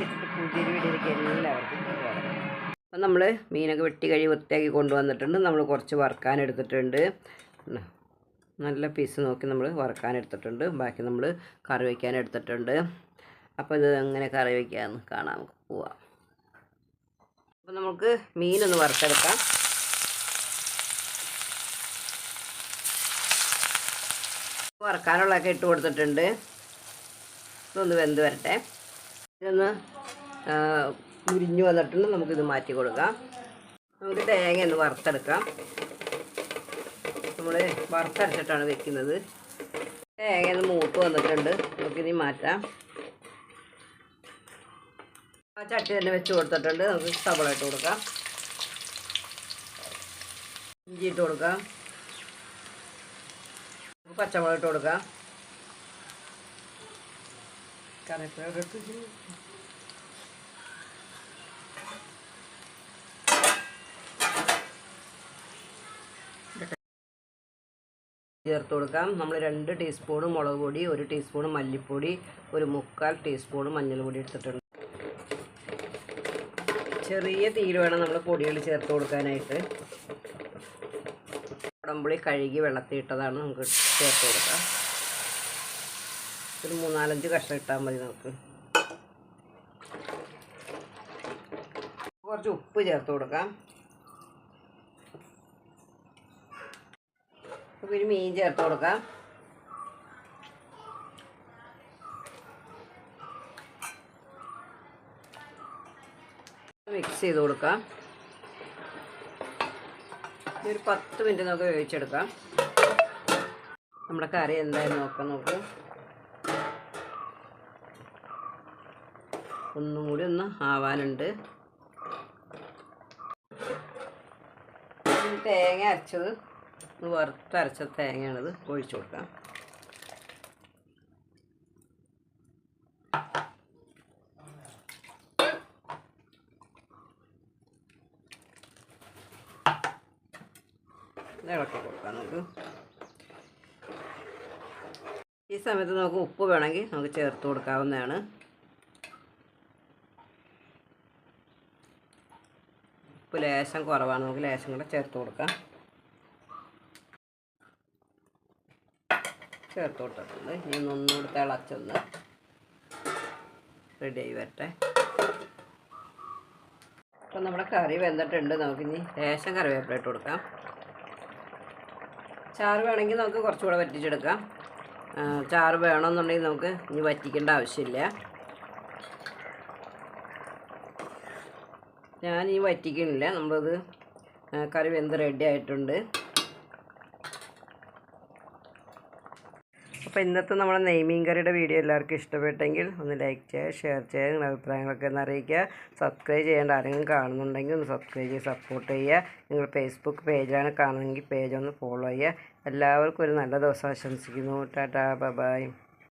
വെച്ചിട്ട് പൂജയിൽ വീടിലേക്ക് എല്ലാവർക്കും അപ്പം നമ്മൾ മീനൊക്കെ വെട്ടി കഴി വൃത്തിയാക്കി കൊണ്ടുവന്നിട്ടുണ്ട്. നമ്മൾ കുറച്ച് വറുക്കാനെടുത്തിട്ടുണ്ട് നല്ല പീസ് നോക്കി നമ്മൾ വറുക്കാനെടുത്തിട്ടുണ്ട് ബാക്കി നമ്മൾ കറി വയ്ക്കാനെടുത്തിട്ടുണ്ട് അപ്പോൾ ഇത് എങ്ങനെ കറി വയ്ക്കാമെന്ന് കാണാൻ നമുക്ക് പോവാം. അപ്പോൾ നമുക്ക് മീനൊന്ന് വറുത്തെടുക്കാം. വറുക്കാനുള്ളതൊക്കെ ഇട്ട് കൊടുത്തിട്ടുണ്ട്. ഇതൊന്ന് വെന്ത് വരട്ടെ. ഇതൊന്ന് ഉരിഞ്ഞു വന്നിട്ടുണ്ട്. നമുക്കിത് മാറ്റി കൊടുക്കാം. നമുക്ക് തേങ്ങ ഒന്ന് വറുത്തെടുക്കാം. നമ്മൾ വറുത്തരച്ചിട്ടാണ് വെക്കുന്നത്. തേങ്ങ ഒന്ന് മൂത്ത് വന്നിട്ടുണ്ട്. നമുക്കിനി മാറ്റാം. ആ ചട്ടി തന്നെ വെച്ച് കൊടുത്തിട്ടുണ്ട്. നമുക്ക് സവള ഇട്ട് കൊടുക്കാം. ഇഞ്ചി ഇട്ട് കൊടുക്കാം. പച്ചമുളക് ഇട്ട് കൊടുക്കാം. കറിവേപ്പില ഇട്ട് ചേർത്ത് കൊടുക്കാം. നമ്മൾ രണ്ട് ടീസ്പൂൺ മുളക് പൊടി ഒരു ടീസ്പൂൺ മല്ലിപ്പൊടി ഒരു മുക്കാൽ ടീസ്പൂൺ മഞ്ഞൾപ്പൊടി എടുത്തിട്ടുണ്ട്. ചെറിയ തീയിൽ വേണം നമ്മൾ പൊടികൾ ചേർത്ത് കൊടുക്കാനായിട്ട്. കുടമ്പുളി കഴുകി വെള്ളത്തിൽ ഇട്ടതാണ് നമുക്ക് ചേർത്ത് കൊടുക്കാം. ഒരു മൂന്നാലഞ്ച് കഷ്ണം ഇട്ടാൽ മതി നമുക്ക്. കുറച്ച് ഉപ്പ് ചേർത്ത് കൊടുക്കാം. പിന്നെ മീൻ ചേർത്ത് കൊടുക്കാം. മിക്സ് ചെയ്ത് കൊടുക്കാം. ഒരു പത്ത് മിനിറ്റ് നമുക്ക് വേവിച്ചെടുക്കാം. നമ്മുടെ കറി എന്തായാലും നോക്കാം നമുക്ക് ഒന്നും കൂടി ഒന്ന് ആവാനുണ്ട്. തേങ്ങ അരച്ചത്. ഒന്ന് വറുത്തരച്ച തേങ്ങയാണിത്. ഒഴിച്ചു കൊടുക്കാം. ഈ സമയത്ത് നമുക്ക് ഉപ്പ് വേണമെങ്കിൽ നമുക്ക് ചേർത്ത് കൊടുക്കാവുന്നതാണ്. ഉപ്പ് ലേശം കുറവാണ്. നമുക്ക് ലേശം കൂടെ ചേർത്ത് കൊടുക്കാം. ചേർത്ത് കൊടുത്തിട്ടുണ്ട്. ഇനി ഒന്നുകൂടി തിളച്ചൊന്ന് ആയി വരട്ടെ. അപ്പം നമ്മുടെ കറി വെന്തിട്ടുണ്ട്. നമുക്കിനി ലേശം കറിവേപ്പില ഇട്ട് കൊടുക്കാം. ചാറ് വേണമെങ്കിൽ നമുക്ക് കുറച്ചുകൂടെ വറ്റിച്ചെടുക്കാം. ചാറ് വേണമെന്നുണ്ടെങ്കിൽ നമുക്ക് ഇനി വറ്റിക്കേണ്ട ആവശ്യമില്ല. ഞാൻ ഈ വറ്റിക്കണില്ല. നമ്മളത് കറി വെന്ത് റെഡി ആയിട്ടുണ്ട്. അപ്പോൾ ഇന്നത്തെ നമ്മുടെ നെയ്മീൻ കറിയുടെ വീഡിയോ എല്ലാവർക്കും ഇഷ്ടപ്പെട്ടെങ്കിൽ ഒന്ന് ലൈക്ക് ചെയ്യുക ഷെയർ ചെയ്യുക നിങ്ങളുടെ അഭിപ്രായങ്ങളൊക്കെ ഒന്ന് അറിയിക്കുക. സബ്സ്ക്രൈബ് ചെയ്യേണ്ട ആരെങ്കിലും കാണുന്നുണ്ടെങ്കിൽ ഒന്ന് സബ്സ്ക്രൈബ് ചെയ്ത് സപ്പോർട്ട് ചെയ്യുക. നിങ്ങൾ ഫേസ്ബുക്ക് പേജിലാണ് കാണുന്നതെങ്കിൽ പേജ് ഒന്ന് ഫോളോ ചെയ്യുക. എല്ലാവർക്കും ഒരു നല്ല ദിവസം ആശംസിക്കുന്നു. Tata bye